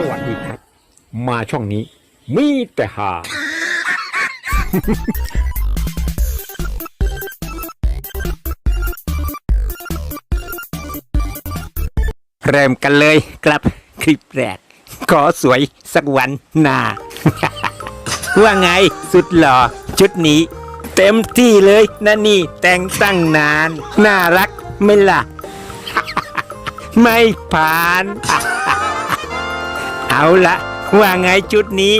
สวัสดีครับ มาช่องนี้ มีแต่หาเริ่มกันเลยครับคลิปแรก ขอสวยสักวันหน้า ว่าไงสุดหล่อชุดนี้ เต็มที่เลยนะนี่แต่งตั้งนาน น่ารักไม่ล่ะ ไม่ผ่าน เอาละว่าไงชุดนี้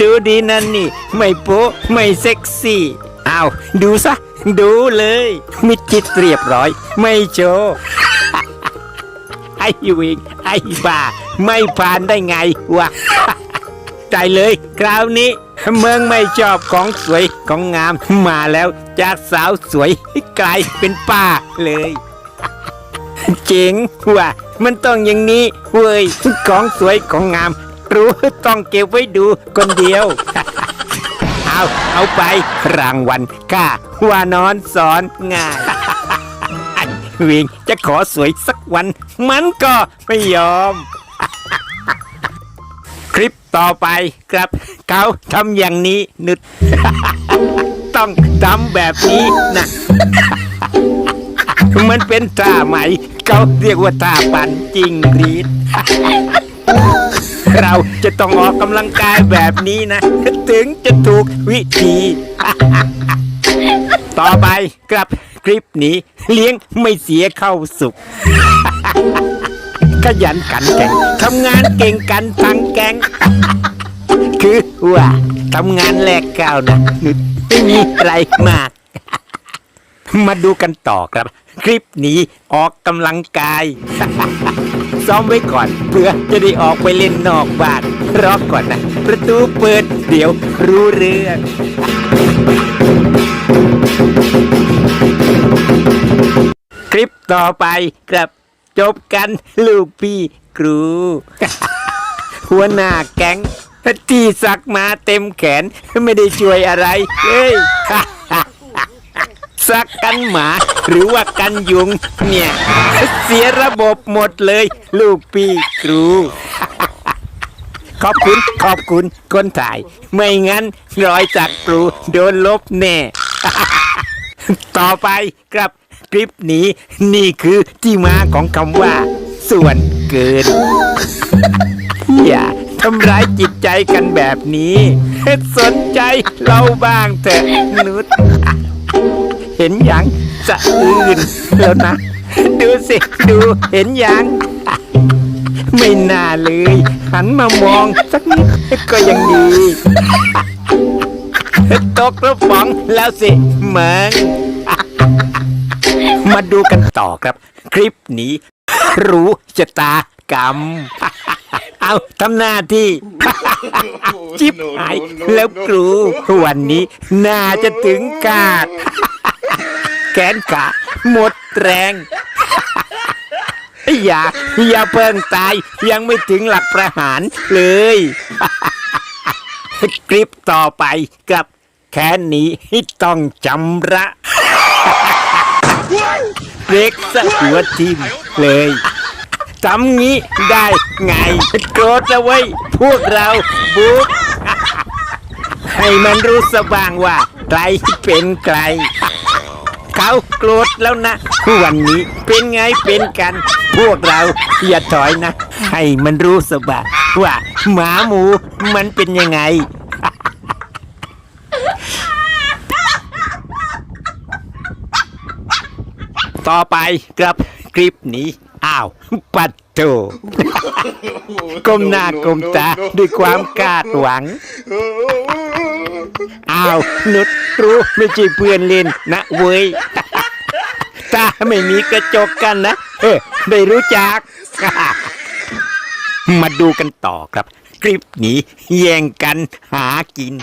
ดูดีนั่นนี่ ไม่โป๊ะไม่เซ็กซี่เอาดูซะ ดูเลย มิดจิตเรียบร้อย ไม่โชว์ไอ้วิงไอ้บ้า ไม่ผ่านได้ไงวะใจเลยคราวนี้เมืองไม่ชอบของสวยของงามมาแล้วจากสาวสวยกลายเป็นป้าเลย เจ๋งว่ะ มันต้องอย่างนี้เว้ยของสวยของงาม รู้ต้องเก็บไว้ดูคนเดียว เอาเอาไปรางวัลก้าว่านอนสอนง่ายวิงจะขอสวยสักวัน มันก็ไม่ยอม คลิปต่อไปครับ เขาทำอย่างนี้นึด ต้องทำแบบนี้นะมันเป็นท่าไหม เขาเรียกว่าท่าปั่นจริงรีด เราจะต้องออกกำลังกายแบบนี้นะ ถึงจะถูกวิธี ต่อไปครับคลิปนี้ เลี้ยงไม่เสียเข้าสุกขยันขันแข่งทำงานเก่งกันทั้งแก๊งคือว่าทำงานแลกก้าวนะนุดไม่มีอะไรมาก มาดูกันต่อครับ คลิปนี้ออกกำลังกาย ซ้อมไว้ก่อนเพื่อจะได้ออกไปเล่นนอกบ้านรอก่อนนะ ประตูเปิดเดี๋ยวรู้เรื่องคลิปต่อไปครับจบกันลูกพี่ครู หัวหน้าแก๊งที่สักมาเต็มแขนไม่ได้ช่วยอะไร เฮ้ย สักกันหมา หรือว่ากันยุง เนี่ย เสียระบบหมดเลย ลูกพี่ครู ขอบคุณขอบคุณคนถ่าย ไม่งั้นรอยจากครูโดนลบแน่ ต่อไปครับคลิปนี้นี่คือที่มาของคำว่า ส่วนเกิน อย่าทำร้ายจิตใจกันแบบนี้ สนใจเราบ้างเถอะนุช เห็นยังสะอื่นแล้วนะ ดูสิดูเห็นยังไม่น่าเลย หันมามองสักนิดก็ยังดี ตกกระป๋องแล้วสิเหมืองมาดูกันต่อครับ คลิปนี้ รู้ชะตากรรม เอาทำหน้าที่ จิบหายแล้วครูวันนี้น่าจะถึงกาดแขนขาหมดแรง อย่า อย่าเพิ่งตาย ยังไม่ถึงหลักประหารเลย คลิปต่อไปกับแค้นนี้ต้องจำระเด็กสะหัวทิมเลยทำงี้ได้ไงโกรธเอาไว้ย พวกเราบุกให้มันรู้สว่างว่าใครเป็นใคร เขาโกรธแล้วนะ วันนี้เป็นไงเป็นกัน พวกเราอย่าถอยนะ ให้มันรู้สบางว่าหมาหมูมันเป็นยังไง ต่อไปครับคลิปนี้ อ้าว ปัดโถก้มหน้าก้มตาด้วยความคาดหวัง อ้าวนุดรู้ไม่ใช่เพื่อนเล่นนะเว้ยถ้าไม่มีกระจกกันนะ เออได้รู้จัก มาดูกันต่อครับ คลิปนี้แย่งกันหากิน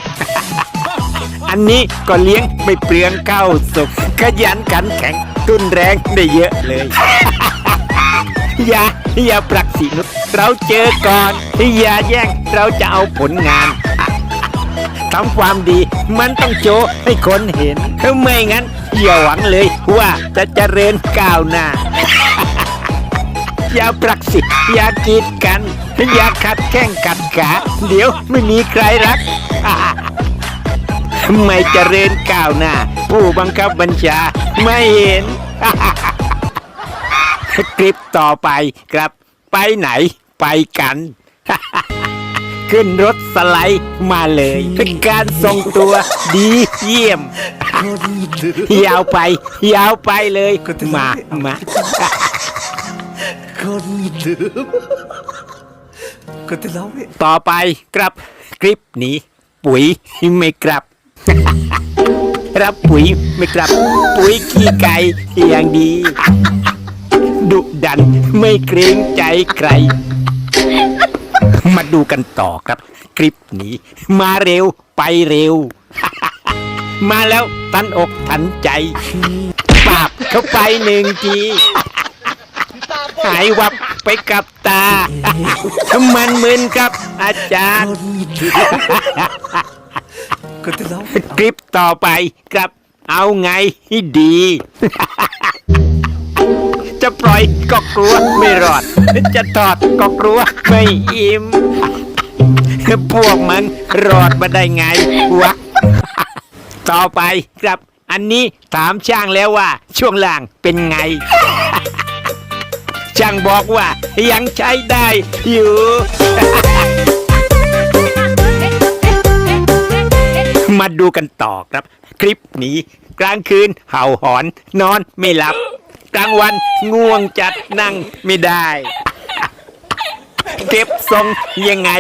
อันนี้ก็เลี้ยงไม่เปลืองข้าวสุกขยันขันแข็งทุนแรงได้เยอะเลย อย่า อย่าปรักสินุษเราเจอก่อน อย่าแย่งเราจะเอาผลงาน ทำความดี มันต้องโชว์ให้คนเห็นไม่งั้นอย่าหวังเลยว่าจะเจริญก้าวหน้า อย่าปรักสิอย่ากีดกัน อย่าขัดแข้งกัดขา เดี๋ยวไม่มีใครรักไม่เจริญก้าวหน้า ผู้บังคับบัญชาไม่เห็น คลิปต่อไปครับ ไปไหนไปกัน ขึ้นรถสไลด์มาเลยเป็นการทรงตัวดีเยี่ยม ยาวไป ยาวไปเลย มา มา คนเดิมคนที่เราเนี่ยต่อไปครับคลิปนี้ ปุ๋ยไม่กลับ รับปุ๋ยไม่กลับ ปุ๋ยขี้ไก่อย่างดี ดุดันไม่เกรงใจใคร มาดูกันต่อครับ คลิปนี้ มาเร็วไปเร็ว มาแล้วตันอกทันใจปาบเข้าไปหนึ่งทีหายวับไปกับตา มันมึนครับอาจารย์คนที่เราคลิปต่อไปครับเอาไงให้ดี จะปล่อยก็กลัวไม่รอด จะทอดก็กลัวไม่อิ่มพวกมันรอดมาได้ไงวะ ต่อไปครับ อันนี้ถามช่างแล้วว่า ช่วงล่างเป็นไง ช่างบอกว่ายังใช้ได้อยู่ มาดูกันต่อครับ คลิปนี้กลางคืนเห่าหอนนอนไม่หลับ กลางวันง่วงจัดนั่งไม่ได้ เก็บทรงยังไง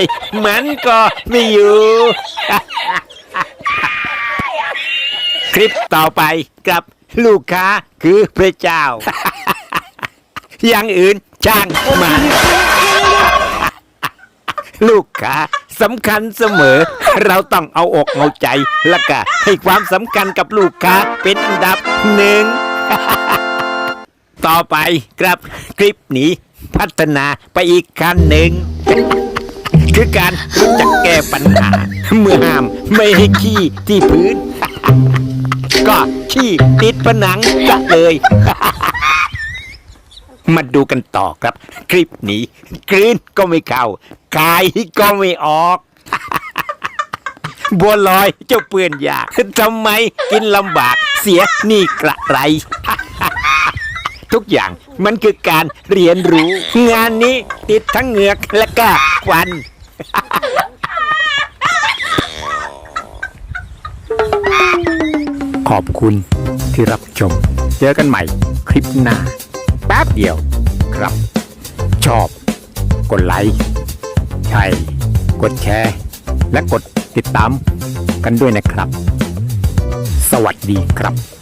มันก็ไม่อยู่ คลิปต่อไปกับลูกค้าคือพระเจ้า อย่างอื่นจ้างมาลูกค้าสำคัญเสมอ เราต้องเอาอกเอาใจและก็ให้ความสำคัญกับลูกค้าเป็นอันดับหนึ่ง ต่อไปครับคลิปนี้พัฒนาไปอีกขั้นหนึ่ง คือการรู้จักแก้ปัญหา เมื่อห้ามไม่ให้ขี้ที่พื้น ก็ขี้ติดผนังซะเลย มาดูกันต่อครับ คลิปนี้กลืนก็ไม่เข้า กายก็ไม่ออกบัวลอยเจ้าเปื่อนยากทำไมกินลำบากเสียนี่กระไร ทุกอย่าง มันคือการเรียนรู้ งานนี้ติดทั้งเหงือกและก็ควัน ขอบคุณที่รับชม เจอกันใหม่คลิปหน้าแป๊บเดียวครับ ชอบ กดไลค์ใช่กดแชร์ และกดติดตามกันด้วยนะครับ สวัสดีครับ